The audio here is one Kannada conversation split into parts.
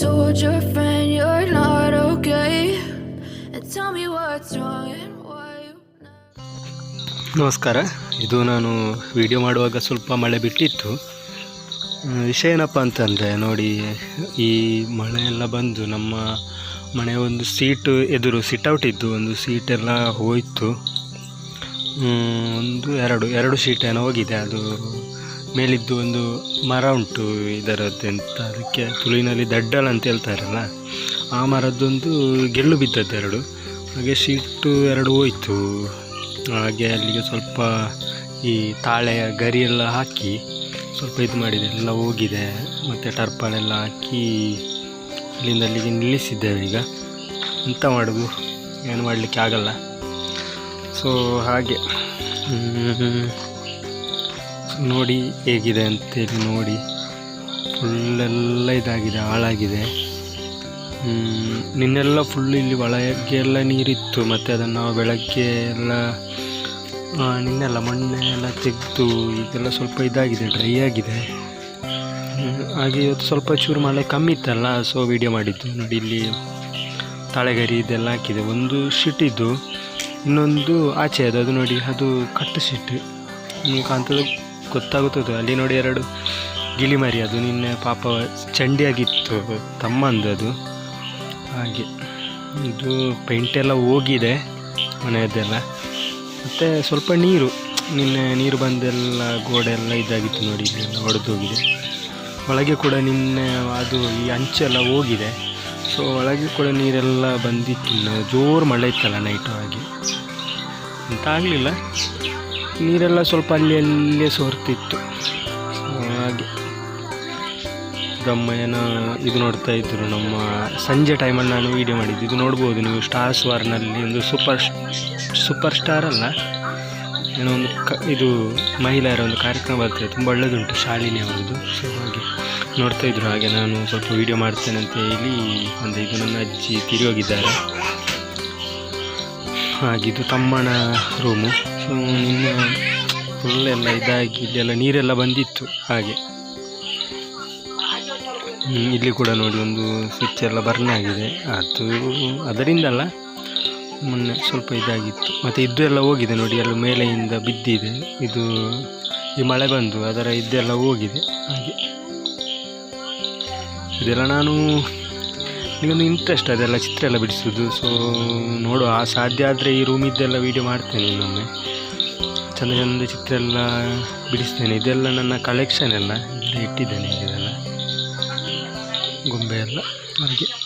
told your friend you're not okay. And tell me what's wrong and why you. ನಮಸ್ಕಾರ ಇದು ನಾನು ವಿಡಿಯೋ ಮಾಡುವಾಗ ಸ್ವಲ್ಪ ಮಳೆ ಬಿಟ್ಟಿತ್ತು ವಿಷಯ ಏನಪ್ಪ ಅಂತಂದರೆ, ನೋಡಿ, ಈ ಮಳೆ ಎಲ್ಲ ಬಂದು ನಮ್ಮ ಮನೆ ಒಂದು ಸೀಟು ಎದುರು ಸಿಟ್ಔಟ್ ಇದ್ದು, ಒಂದು ಸೀಟೆಲ್ಲ ಹೋಯಿತು ಒಂದು ಎರಡು ಎರಡು ಸೀಟ್ ಏನೋ ಹೋಗಿದೆ ಅದು ಮೇಲಿದ್ದು ಒಂದು ಮರ ಉಂಟು ಇದರದ್ದೆಂತ ಅದಕ್ಕೆ ತುಳುವಿನಲ್ಲಿ ದಡ್ಡಲ್ ಅಂತ ಹೇಳ್ತಾರಲ್ಲ, ಆ ಮರದ್ದೊಂದು ಗೆಲ್ಲು ಬಿದ್ದದ್ದು ಎರಡು. ಹಾಗೆ ಶೀಟು ಎರಡು ಹೋಯಿತು. ಹಾಗೆ ಅಲ್ಲಿಗೆ ಸ್ವಲ್ಪ ಈ ತಾಳೆಯ ಗರಿ ಎಲ್ಲ ಹಾಕಿ ಸ್ವಲ್ಪ ಇದು ಮಾಡಿದೆ, ಎಲ್ಲ ಹೋಗಿದೆ. ಮತ್ತು ಟರ್ಪಲೆಲ್ಲ ಹಾಕಿ ಅಲ್ಲಿಂದ ಅಲ್ಲಿಗೆ ನಿಲ್ಲಿಸಿದ್ದೇವೆ ಈಗ. ಎಂತ ಮಾಡೋದು? ಏನು ಮಾಡಲಿಕ್ಕೆ ಆಗಲ್ಲ. ಸೊ ಹಾಗೆ. ನೋಡಿ ಹೇಗಿದೆ ಅಂತೇಳಿ ನೋಡಿ. ಫುಲ್ಲೆಲ್ಲ ಇದಾಗಿದೆ, ಹಾಳಾಗಿದೆ. ನಿನ್ನೆಲ್ಲ ಫುಲ್ ಇಲ್ಲಿ ಒಳಗೆ ಎಲ್ಲ ನೀರಿತ್ತು, ಮತ್ತು ಅದನ್ನು ನಾವು ಬೆಳಗ್ಗೆ ಎಲ್ಲ ನಿನ್ನೆಲ್ಲ ಮಣ್ಣೆ ಎಲ್ಲ ತೆಗೆದು, ಈಗೆಲ್ಲ ಸ್ವಲ್ಪ ಇದಾಗಿದೆ ಡ್ರೈ ಆಗಿದೆ. ಹಾಗೆ ಇವತ್ತು ಸ್ವಲ್ಪ ಚೂರು ಮಳೆ ಕಮ್ಮಿ ಇತ್ತಲ್ಲ ಸೊ ವಿಡಿಯೋ ಮಾಡಿದ್ದು. ನೋಡಿ ಇಲ್ಲಿ ತಾಳೆಗರಿ ಇದೆಲ್ಲ ಹಾಕಿದೆ. ಒಂದು ಶಿಟ್ ಇದ್ದು, ಇನ್ನೊಂದು ಆಚೆ ಅದು ಅದು ನೋಡಿ, ಅದು ಕಟ್ಟು ಶೀಟ್ ಕಾಣ್ತದೆ ಗೊತ್ತಾಗುತ್ತದೆ. ಅಲ್ಲಿ ನೋಡಿ ಎರಡು ಗಿಳಿ ಮರಿ. ಅದು ನಿನ್ನೆ ಪಾಪ ಚಂಡಿಯಾಗಿತ್ತು. ತಮ್ಮಂದು ಅದು ಹಾಗೆ. ಇದು ಪೇಂಟ್ ಎಲ್ಲ ಹೋಗಿದೆ ಮನೆಯದ್ದೆಲ್ಲ. ಮತ್ತು ಸ್ವಲ್ಪ ನೀರು. ನಿನ್ನೆ ನೀರು ಬಂದೆಲ್ಲ ಗೋಡೆ ಎಲ್ಲ ಇದಾಗಿತ್ತು ನೋಡಿ ಇದೆಲ್ಲ ಒಳಗೆ ಕೂಡ ನಿನ್ನೆ ಅದು ಈ ಅಂಚೆಲ್ಲ ಹೋಗಿದೆ. ಸೊ ಒಳಗೆ ಕೂಡ ನೀರೆಲ್ಲ ಬಂದಿತ್ತು. ಜೋರು ಮಳೆ ಇತ್ತಲ್ಲ ನೈಟು ಹಾಗೆ. ಅಂತ ಆಗಲಿಲ್ಲ. ನೀರೆಲ್ಲ ಸ್ವಲ್ಪ ಅಲ್ಲಿ ಅಲ್ಲೇ ಸೋರ್ತಿತ್ತು ಹಾಗೆ. ಗಮ್ಮಯ್ಯನ ಇದು ನೋಡ್ತಾ ಇದ್ದರು ನಮ್ಮ ಸಂಜೆ ಟೈಮಲ್ಲಿ ನಾನು ವೀಡಿಯೋ ಮಾಡಿದ್ದು. ಇದು ನೋಡ್ಬೋದು ನೀವು ಸ್ಟಾರ್ಸ್ ವಾರ್ನಲ್ಲಿ ಒಂದು ಸೂಪರ್ ಸೂಪರ್ ಸ್ಟಾರ್ ಅಲ್ಲ? ಏನೋ ಒಂದು ಕ, ಇದು ಮಹಿಳೆಯರ ಒಂದು ಕಾರ್ಯಕ್ರಮ ಬರ್ತದೆ. ತುಂಬ ಒಳ್ಳೆಯದುಂಟು ಶಾಲಿನಿ ಅವರದು ಸೊ ಹಾಗೆ ನೋಡ್ತಾ ಇದ್ರು. ಹಾಗೆ ನಾನು ಸ್ವಲ್ಪ ವೀಡಿಯೋ ಮಾಡ್ತೇನೆ ಅಂತ ಹೇಳಿ ಒಂದು ಇದು ನನ್ನ ಅಜ್ಜಿ ತಿರಿ ಹೋಗಿದ್ದಾರೆ ಹಾಗಿದು ತಮ್ಮನ ರೂಮು ಸೊ ನಿನ್ನೆ ಫುಲ್ಲೆಲ್ಲ ಇದಾಗಿ, ಇಲ್ಲೆಲ್ಲ ನೀರೆಲ್ಲ ಬಂದಿತ್ತು ಹಾಗೆ. ಇಲ್ಲಿ ಕೂಡ ನೋಡಿ ಒಂದು ಸ್ವಿಚ್ ಎಲ್ಲ ಬರ್ನ್ ಆಗಿದೆ. ಅದು ಅದರಿಂದಲ್ಲ ಮೊನ್ನೆ ಸ್ವಲ್ಪ ಇದಾಗಿತ್ತು. ಮತ್ತು ಇದೆಲ್ಲ ಹೋಗಿದೆ ನೋಡಿ, ಎಲ್ಲ ಮೇಲೆಯಿಂದ ಬಿದ್ದಿದೆ. ಇದು ಈ ಮಳೆ ಬಂದು ಅದರ ಇದೆಲ್ಲ ಹೋಗಿದೆ. ಹಾಗೆ. ಇದೆಲ್ಲ ನಾನು ಈಗೊಂದು ಇಂಟ್ರೆಸ್ಟ್ ಅದೆಲ್ಲ ಚಿತ್ರ ಎಲ್ಲ ಬಿಡಿಸೋದು. ಸೊ ನೋಡುವ, ಆ ಸಾಧ್ಯ ಆದರೆ ಈ ರೂಮಿದ್ದೆಲ್ಲ ವೀಡಿಯೋ ಮಾಡ್ತೇನೆ ಇನ್ನೊಮ್ಮೆ. ಚಂದ ಚಂದ ಚಿತ್ರ ಎಲ್ಲ ಬಿಡಿಸ್ತೇನೆ. ಇದೆಲ್ಲ ನನ್ನ ಕಲೆಕ್ಷನ್ ಎಲ್ಲ. ಇಟ್ಟಿದ್ದೇನೆ ಇದೆಲ್ಲ. ಗೊಂಬೆ ಎಲ್ಲ ಹಾಗೆ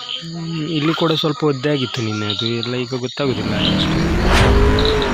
ಇಲ್ಲಿ ಕೂಡ ಸ್ವಲ್ಪ ಒದ್ದೆ ಆಗಿತ್ತು ನಿನ್ನೆ ಅದು. ಎಲ್ಲ ಈಗ ಗೊತ್ತಾಗೋದಿಲ್ಲ ಅಷ್ಟು.